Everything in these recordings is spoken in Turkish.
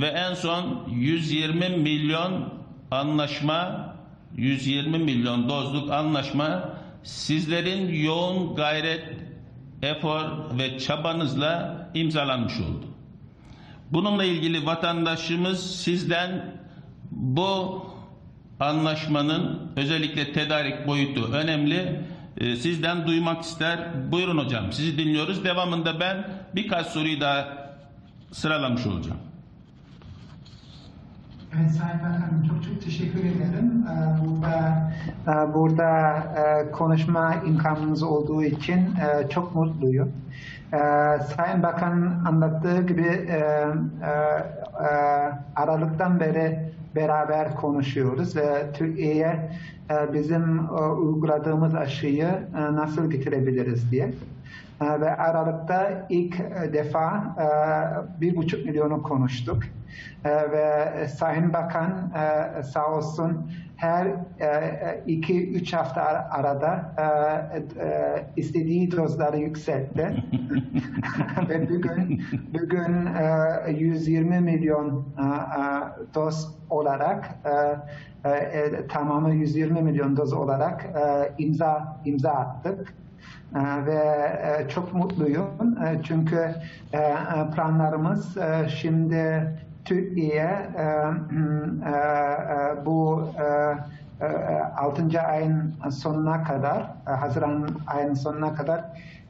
ve en son 120 milyon anlaşma 120 milyon dozluk anlaşma sizlerin yoğun gayret, efor ve çabanızla imzalanmış oldu. Bununla ilgili vatandaşımız sizden bu anlaşmanın özellikle tedarik boyutu önemli. Ee, Sizden duymak ister. Buyurun hocam sizi dinliyoruz. Devamında ben birkaç soruyu daha sıralamış olacağım. Evet Sayın Bakanım çok çok teşekkür ederim. Ee, Burada, e, burada e, konuşma imkanınız olduğu için e, çok mutluyum. Ee, Sayın Bakan'ın anlattığı gibi e, Aralık'tan beri beraber konuşuyoruz ve Türkiye'ye bizim uyguladığımız aşıyı nasıl getirebiliriz diye. E, Ve Aralık'ta ilk e, defa e, bir buçuk milyonu konuştuk. E, Ve Sayın Bakan e, sağ olsun her iki üç hafta ar- arada istediği dozları yükseltti. Ve bugün bugün e, 120 milyon doz olarak tamamı 120 milyon doz olarak imza imza attık. Ee, ve e, çok mutluyum E, çünkü e, planlarımız şimdi Türkiye bu e, e, 6. ayın sonuna kadar, Haziran ayın sonuna kadar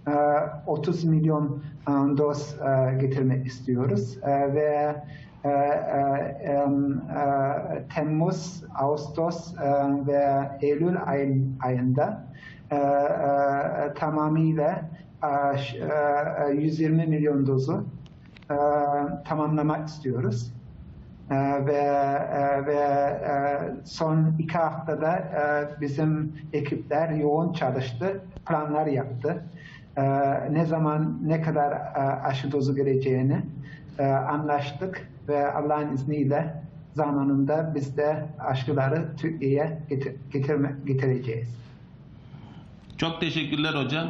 e, 30 milyon doz getirmek istiyoruz ve Temmuz, Ağustos e, ve Eylül ayın, ayında tamamıyla e, ş- e, 120 milyon dozu tamamlamak istiyoruz. E, ve e, ve e, son iki haftada e, bizim ekipler yoğun çalıştı, planlar yaptı. E, ne zaman ne kadar e, aşı dozu geleceğini e, anlaştık ve Allah'ın izniyle zamanında biz de aşıları Türkiye'ye getir, getireceğiz. Çok teşekkürler hocam.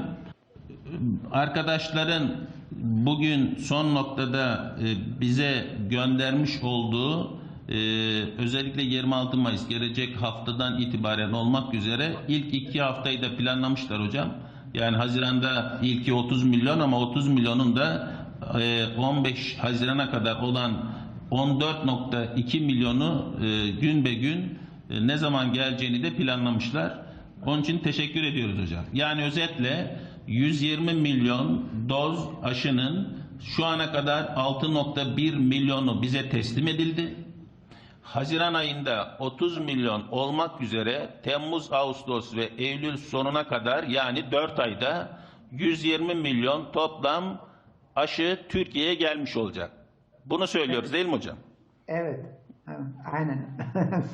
Arkadaşların bugün son noktada e, bize göndermiş olduğu e, özellikle 26 Mayıs gelecek haftadan itibaren olmak üzere ilk iki haftayı da planlamışlar hocam. Yani Haziran'da ilki 30 milyon ama 30 milyonun da 15 Haziran'a kadar olan 14.2 milyonu e, gün be gün e, ne zaman geleceğini de planlamışlar. Onun için teşekkür ediyoruz hocam. Yani özetle 120 milyon doz aşının şu ana kadar 6.1 milyonu bize teslim edildi. Haziran ayında 30 milyon olmak üzere Temmuz, Ağustos ve Eylül sonuna kadar yani 4 ayda 120 milyon toplam aşı Türkiye'ye gelmiş olacak. Bunu söylüyoruz değil mi hocam? Evet, aynen.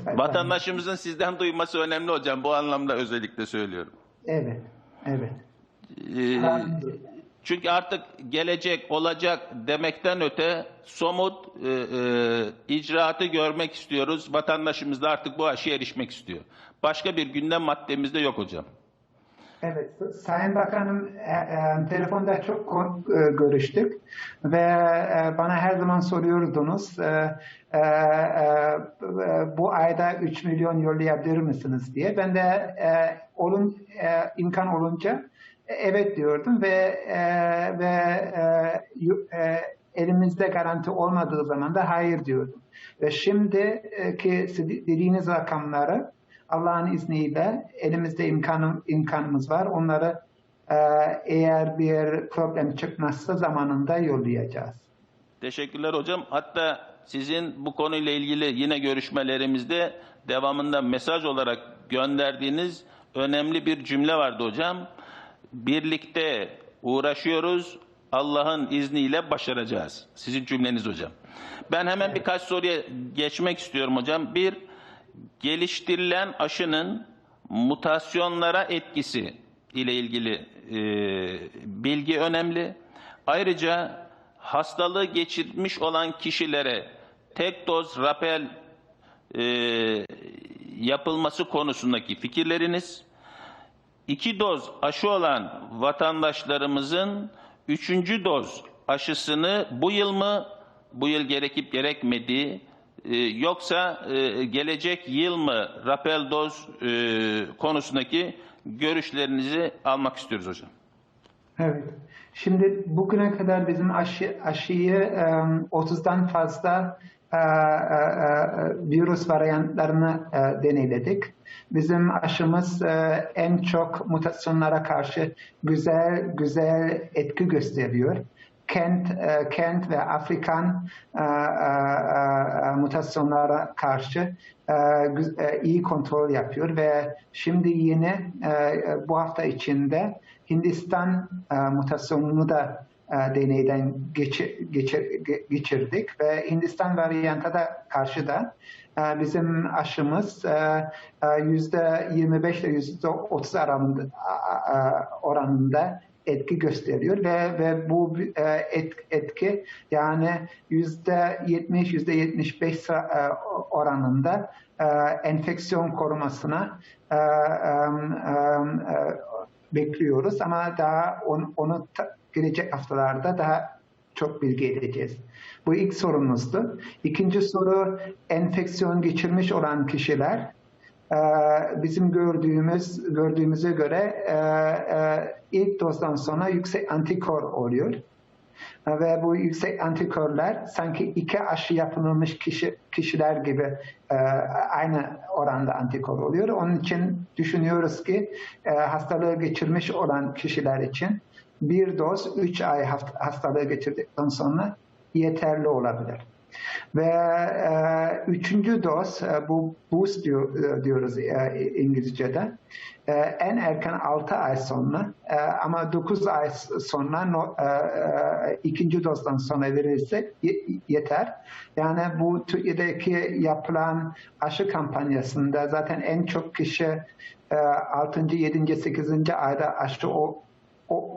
Vatandaşımızın sizden duyması önemli hocam. Bu anlamda özellikle söylüyorum. Evet, evet. Ee, çünkü artık gelecek, olacak demekten öte somut e, e, icraatı görmek istiyoruz. Vatandaşımız da artık bu aşıya erişmek istiyor. Başka bir gündem maddemiz de yok hocam. Evet, Sayın Bakanım e, e, telefonda çok e, görüştük ve e, bana her zaman soruyordunuz e, e, e, bu ayda 3 milyon yollayabilir misiniz diye. Ben de e, olun e, imkan olunca e, evet diyordum ve e, ve e, e, elimizde garanti olmadığı zaman da hayır diyordum. Ve şimdiki dediğiniz rakamları Allah'ın izniyle elimizde imkanım, imkanımız var. Onları e, eğer bir problem çıkmazsa zamanında yollayacağız. Teşekkürler hocam. Hatta sizin bu konuyla ilgili yine görüşmelerimizde devamında mesaj olarak gönderdiğiniz önemli bir cümle vardı hocam. Birlikte uğraşıyoruz. Allah'ın izniyle başaracağız. Sizin cümleniz hocam. Ben hemen birkaç soruya geçmek istiyorum hocam. Bir, geliştirilen aşının mutasyonlara etkisi ile ilgili e, bilgi önemli. Ayrıca hastalığı geçirmiş olan kişilere tek doz rapel e, yapılması konusundaki fikirleriniz, iki doz aşı olan vatandaşlarımızın üçüncü doz aşısını bu yıl mı bu yıl gerekip gerekmediği e, yoksa e, gelecek yıl mı rapel doz e, konusundaki görüşlerinizi almak istiyoruz hocam. Evet. Şimdi bugüne kadar bizim aşı, aşıyı e, 30'dan fazla e, e, virüs varyantlarını deneyledik. Bizim aşımız en çok mutasyonlara karşı güzel güzel etki gösteriyor. Kent, e, Kent ve Afrikan e, e, e, mutasyonlara karşı iyi kontrol yapıyor ve şimdi yeni e, bu hafta içinde Hindistan mutasyonunu da deneyden geçir, geçir, ge- geçirdik ve Hindistan varyanta da karşı da bizim aşımız yüzde 25 ile yüzde 30 oranında, a- a- oranında etki gösteriyor ve ve bu e, et, etki yani yüzde 70 yüzde 75 sa- e, oranında e, enfeksiyon korumasına bekliyoruz ama daha on- onu ta- gelecek haftalarda daha çok bilgi edeceğiz. Bu ilk sorumuzdu. İkinci soru enfeksiyon geçirmiş olan kişiler bizim gördüğümüz gördüğümüze göre e, e, ilk dozdan sonra yüksek antikor oluyor. Ve bu yüksek antikorlar sanki iki aşı yapılmış kişi, kişiler gibi e, aynı oranda antikor oluyor. Onun için düşünüyoruz ki hastalığı geçirmiş olan kişiler için bir doz 3 ay hastalığı geçirdikten sonra yeterli olabilir. Ve e, üçüncü doz, e, bu boost diyor, e, diyoruz e, İngilizce'de, e, en erken 6 ay sonra e, ama 9 ay sonra no, e, e, ikinci dozdan sonra verilse ye- yeter. Yani bu Türkiye'deki yapılan aşı kampanyasında zaten en çok kişi e, 6. 7. 8. ayda aşı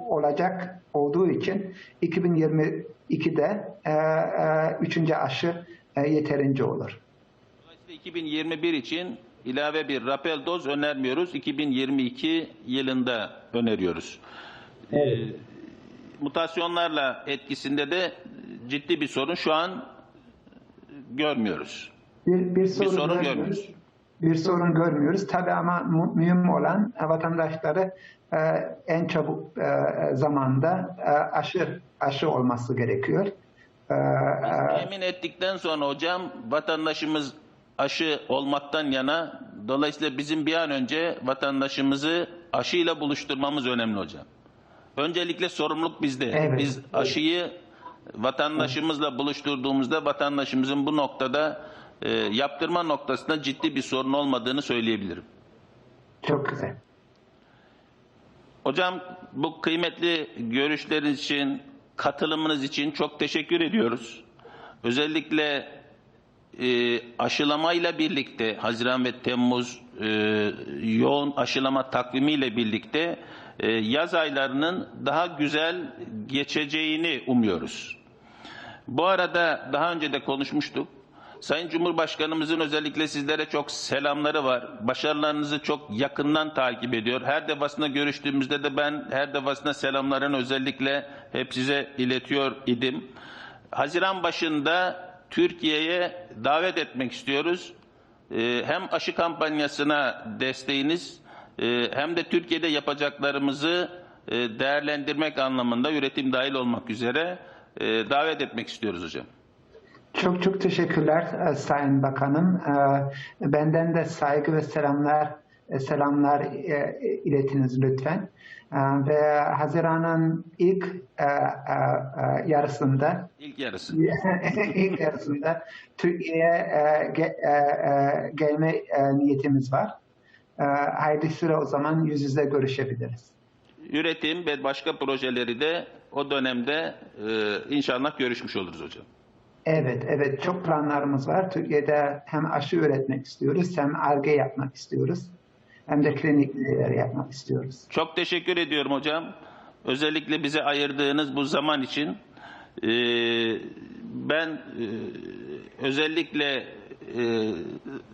olacak olduğu için 2022'de e, e, üçüncü aşı e, yeterince olur. Dolayısıyla 2021 için ilave bir rapel doz önermiyoruz. 2022 yılında öneriyoruz. Ee, mutasyonlarla etkisinde de ciddi bir sorun şu an görmüyoruz. Bir, bir sorun, sorun görmüyoruz. Bir sorun görmüyoruz. Tabii ama mühim olan e, vatandaşları e, en çabuk e, zamanda aşı aşı olması gerekiyor. Emin ettikten sonra hocam vatandaşımız aşı olmaktan yana dolayısıyla bizim bir an önce vatandaşımızı aşıyla buluşturmamız önemli hocam. Öncelikle sorumluluk bizde. Evet. Biz aşıyı vatandaşımızla buluşturduğumuzda vatandaşımızın bu noktada e, yaptırma noktasında ciddi bir sorun olmadığını söyleyebilirim. çok güzel. Hocam bu kıymetli görüşleriniz için, katılımınız için çok teşekkür ediyoruz. Özellikle e, aşılamayla birlikte Haziran ve Temmuz e, yoğun aşılama takvimiyle birlikte e, yaz aylarının daha güzel geçeceğini umuyoruz. Bu arada daha önce de konuşmuştuk. Sayın Cumhurbaşkanımızın özellikle sizlere çok selamları var. Başarılarınızı çok yakından takip ediyor. Her defasında görüştüğümüzde de ben her defasında selamlarını özellikle hep size iletiyor idim. Haziran başında Türkiye'ye davet etmek istiyoruz. Ee, Hem aşı kampanyasına desteğiniz e, hem de Türkiye'de yapacaklarımızı e, değerlendirmek anlamında üretim dahil olmak üzere e, davet etmek istiyoruz hocam. Çok çok teşekkürler e, Sayın Bakanım. E, Benden de saygı ve selamlar e, selamlar iletiniz lütfen. Ve Haziran'ın ilk yarısında İlk yarısı. ilk yarısında Türkiye'ye ge- gelme niyetimiz var. Haydi süre o zaman yüz yüze görüşebiliriz. Üretim ve başka projeleri de o dönemde inşallah görüşmüş oluruz hocam. Evet, evet çok planlarımız var. Türkiye'de hem aşı üretmek istiyoruz, hem ARGE yapmak istiyoruz, hem de klinikler yapmak istiyoruz. Çok teşekkür ediyorum hocam. Özellikle bize ayırdığınız bu zaman için. Ee, ben e, özellikle e,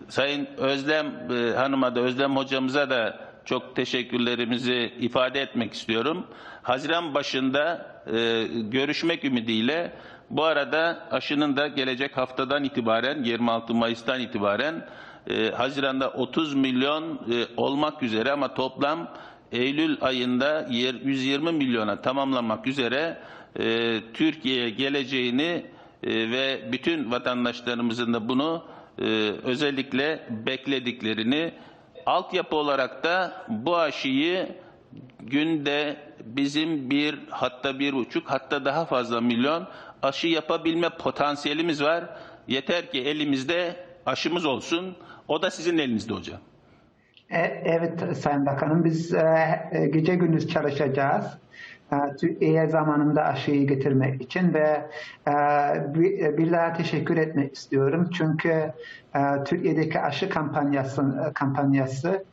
Sayın Özlem e, Hanım'a da Özlem hocamıza da çok teşekkürlerimizi ifade etmek istiyorum. Haziran başında e, görüşmek ümidiyle Bu arada aşının da gelecek haftadan itibaren 26 Mayıs'tan itibaren e, Haziran'da 30 milyon e, olmak üzere ama toplam Eylül ayında yer- 120 milyona tamamlanmak üzere e, Türkiye'ye geleceğini e, ve bütün vatandaşlarımızın da bunu e, özellikle beklediklerini altyapı olarak da bu aşıyı günde bizim bir hatta bir buçuk hatta daha fazla milyon aşı yapabilme potansiyelimiz var. Yeter ki elimizde aşımız olsun. O da sizin elinizde hocam. E, Evet Sayın Bakanım biz e, e, gece gündüz çalışacağız. E, Türkiye'ye zamanında aşıyı getirmek için ve bir, daha teşekkür etmek istiyorum. Çünkü Türkiye'deki aşı kampanyası kampanyası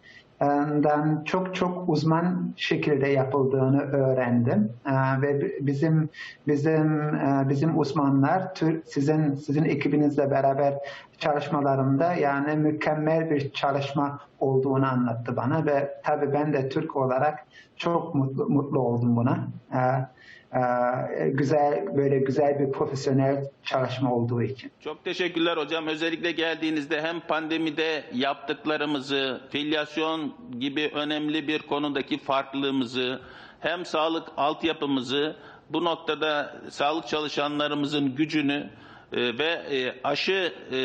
çok çok uzman şekilde yapıldığını öğrendim. Ve bi- bizim bizim bizim uzmanlar sizin sizin ekibinizle beraber çalışmalarında yani mükemmel bir çalışma olduğunu anlattı bana ve tabii ben de Türk olarak çok mutlu mutlu oldum buna. E, e, güzel böyle güzel bir profesyonel çalışma olduğu için. Çok teşekkürler hocam. Özellikle geldiğinizde hem pandemide yaptıklarımızı, filyasyon gibi önemli bir konudaki farklılığımızı, hem sağlık altyapımızı, bu noktada sağlık çalışanlarımızın gücünü e, ve e, aşı e, e,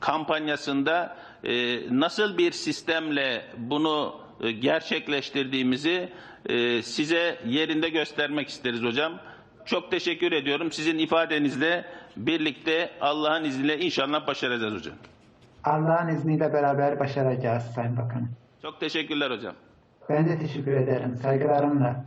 kampanyasında e, nasıl bir sistemle bunu e, gerçekleştirdiğimizi e, size yerinde göstermek isteriz hocam. Çok teşekkür ediyorum. Sizin ifadenizle birlikte Allah'ın izniyle inşallah başaracağız hocam. Allah'ın izniyle beraber başaracağız Sayın Bakanım. Çok teşekkürler hocam. Ben de teşekkür ederim. Saygılarımla.